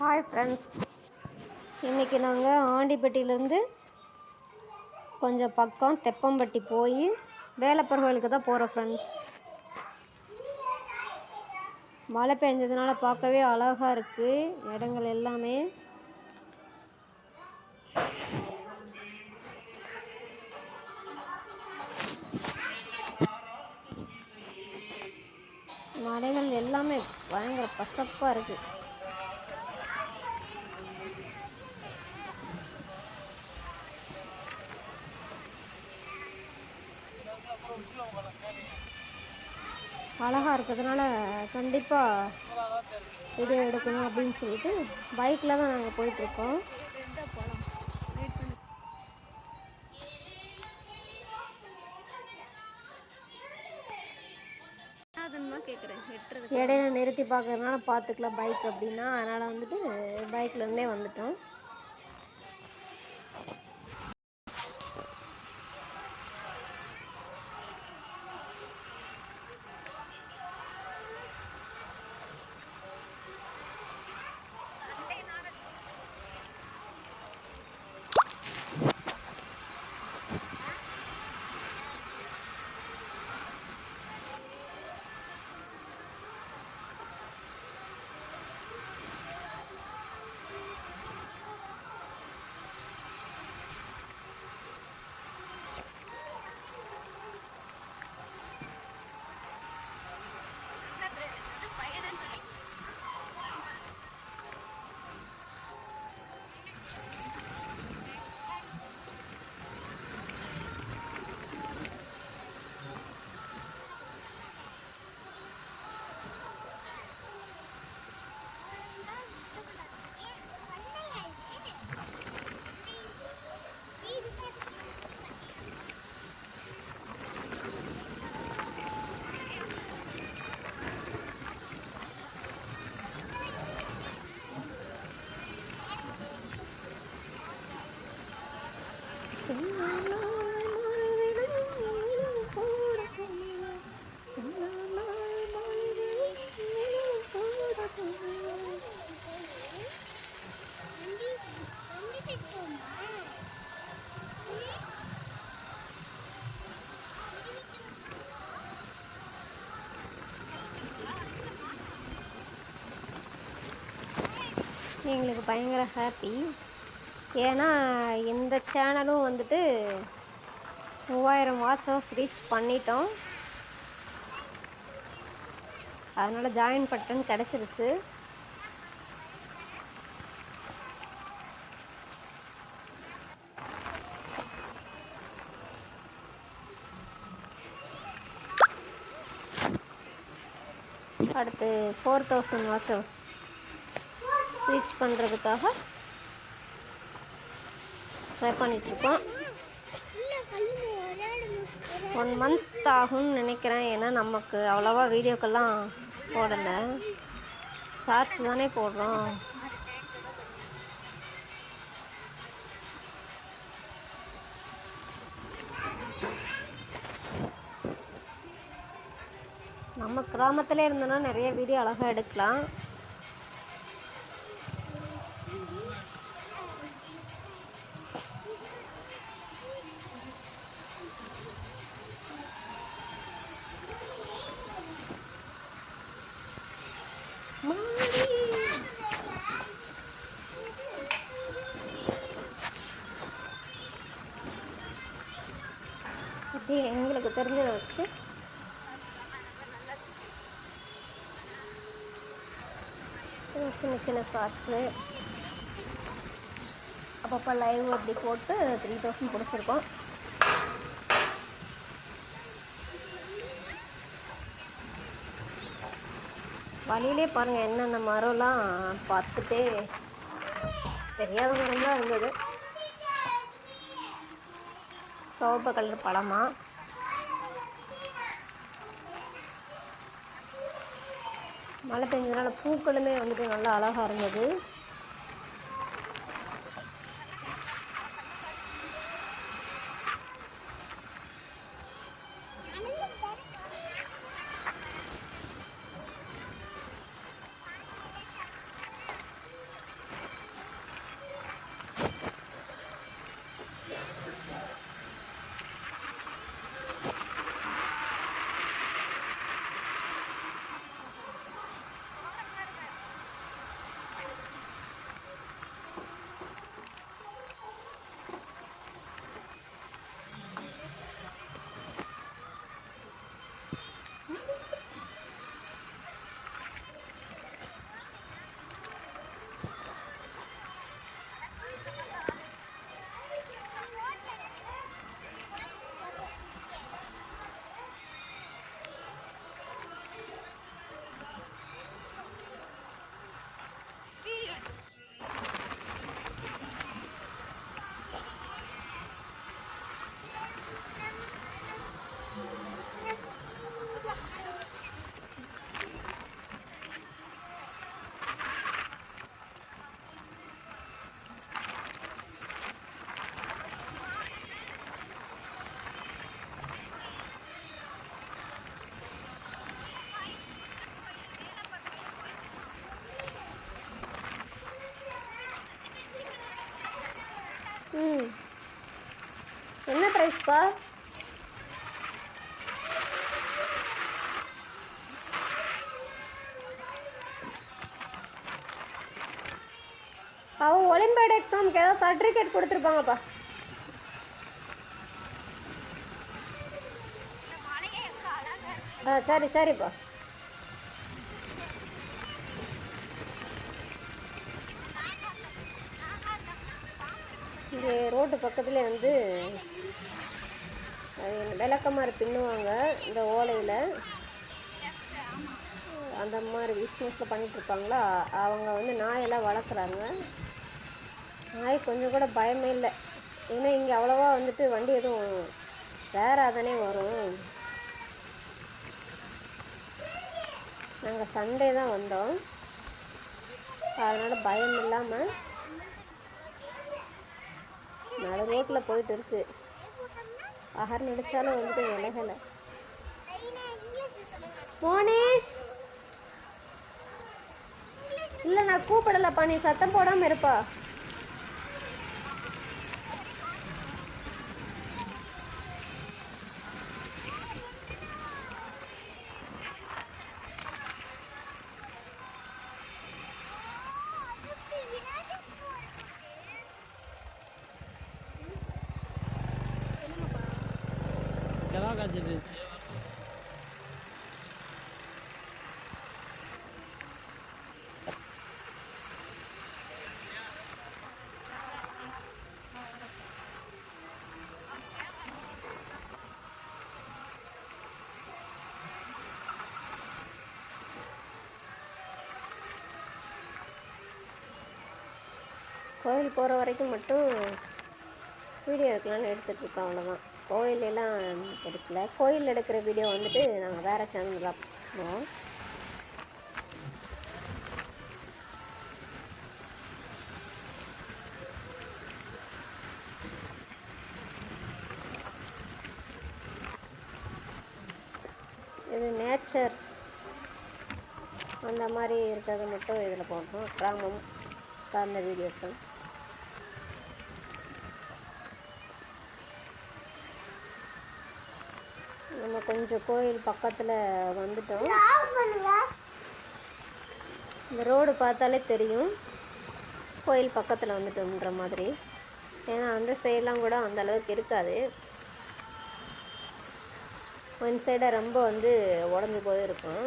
Hi friends இன்றைக்கி நாங்கள் ஆண்டிப்பட்டியிலேருந்து கொஞ்சம் பக்கம் தெப்பம்பட்டி போய் வேலப்பர் கோயிலுக்கு தான் போகிறோம் ஃப்ரெண்ட்ஸ் மழை பெஞ்சதுனால பார்க்கவே அழகாக இருக்குது இடங்கள் எல்லாமே. மலைகள் எல்லாமே பயங்கர பசப்பாக இருக்குது அழகாக இருக்கிறதுனால கண்டிப்பாக வீடியோ எடுக்கணும் அப்படின்னு சொல்லிட்டு பைக்கில் தான் நாங்கள் போயிட்டுருக்கோம். இடையில நிறுத்தி பார்க்கறதுனால பார்த்துக்கலாம் பைக் அப்படின்னா. அதனால் வந்துட்டு பைக்லேருந்தே வந்துட்டோம். எங்களுக்கு பயங்கர ஹாப்பி ஏன்னா இந்த சேனலும் வந்துட்டு மூவாயிரம் வாட்ஸ் ரீச் பண்ணிட்டோம். அதனால் ஜாயின் பட்டன் கிடச்சிருச்சு. அடுத்து ஃபோர் தௌசண்ட் வாட்ஸ் ரீச் பண்ணுறதுக்காக ட்ரை பண்ணிகிட்ருக்கோம் ஒன் மந்த் ஆகும்னு நினைக்கிறேன். ஏன்னா நமக்கு அவ்வளோவா வீடியோக்கெல்லாம் போடலை. ஷார்ட்ஸ் தானே போடுறோம். நம்ம கிராமத்தில் இருந்தோன்னா நிறைய வீடியோ அழகாக எடுக்கலாம் அப்படியே எங்களுக்கு தெரிஞ்சதை வச்சு. சின்ன சின்ன ஷார்ட்ஸு அப்பப்போ லைவ் அப்படி போட்டு த்ரீ தௌசண்ட் பிடிச்சிருக்கோம். வழியிலே பாருங்கள் என்னென்ன மரம்லாம் பார்த்துட்டே தெரியாத மரம் தான் இருந்தது. சிவப்பு கலர் பழமாக மழை பெஞ்சதுனால பூக்களுமே வந்துட்டு நல்லா அழகாக இருந்தது என்ன ப்ரைஸ்ப்பா அவன் ஒலிம்பியாட் எக்ஸாமுக்கு ஏதாவது சர்டிஃபிகேட் கொடுத்துருப்பாங்கப்பா ஆ சரி சரிப்பா. இங்கே ரோட்டு பக்கத்தில் வந்து விளக்கமாறு பின்னுவாங்க இந்த ஓலையில். அந்த மாதிரி பிஸ்னஸில் பண்ணிகிட்ருப்பாங்களா அவங்க வந்து நாயெல்லாம் வளர்க்குறாங்க. நாய் கொஞ்சம் கூட பயமே இல்லை. ஏன்னா இங்கே அவ்வளோவா வந்துட்டு வண்டி எதுவும் ரேராக தானே வரும். நாங்கள் சண்டே தான் வந்தோம். அதனால் பயம் இல்லாமல் நடு ரோட்டில் போயிட்டு இருக்குது ஆஹர் நடிச்சாலும் வந்துட்டு விலகலை. மோனேஷ்! இல்லை நான் கூப்பிடலப்பா நீ சத்தம் போடாமல் இருப்பா. பயங்கரமாக காய்ச்சிட்டு கோயில் போகிற வரைக்கும் மட்டும் வீடியோ எடுக்கலாம்னு எடுத்துகிட்ருக்கோம் அவ்வளோதான் கோயிலெல்லாம் எடுக்கல. கோயில் எடுக்கிற வீடியோ வந்துட்டு நாங்கள் வேறு சேனலில் பார்ப்போம் இது நேச்சர் அந்த மாதிரி இருக்கிறது மட்டும் இதில் போடுறோம். கிராமம் சார்ந்த வீடியோக்கள் நம்ம கொஞ்சம் கோயில் பக்கத்தில் வந்துட்டோம். இந்த ரோடு பார்த்தாலே தெரியும். கோயில் பக்கத்தில் வந்துட்டோம்ன்ற மாதிரி. ஏன்னா அந்த சைடெலாம் கூட அந்த அளவுக்கு இருக்காது. ஒன் சைடை ரொம்ப வந்து உடஞ்சி போயிருக்கும்.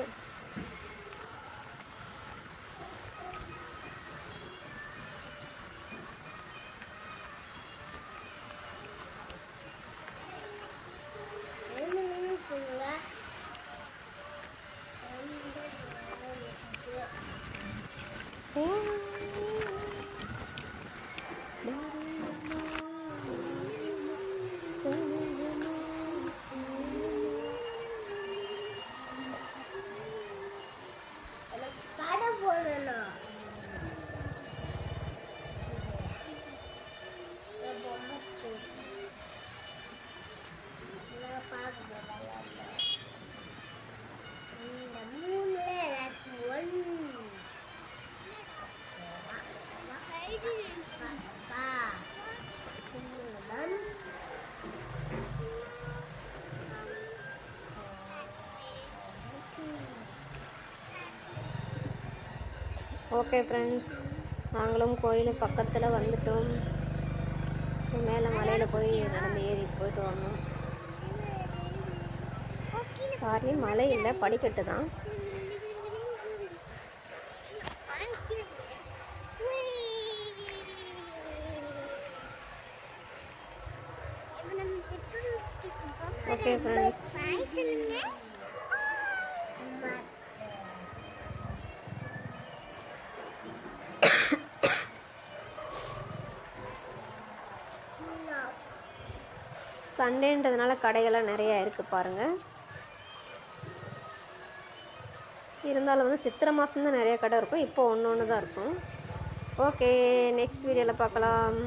ஓகே ஃப்ரெண்ட்ஸ் நாங்களும் கோயில் பக்கத்தில் வந்துட்டோம். மேலே மலையில் போய் நடந்து ஏறி போயிட்டு வரணும் சாரி மலை இல்லை படிக்கட்டு தான். ஓகே ஃப்ரெண்ட்ஸ் சண்டேன்றதுனால கடைகள்லாம் நிறையா இருக்குது பாருங்கள் இருந்தாலும் வந்து சித்திரை மாதம் தான் நிறைய கடை இருக்கும். இப்போ ஒன்று ஒன்று தான் இருக்கும் ஓகே நெக்ஸ்ட் வீடியோவில் பார்க்கலாம்.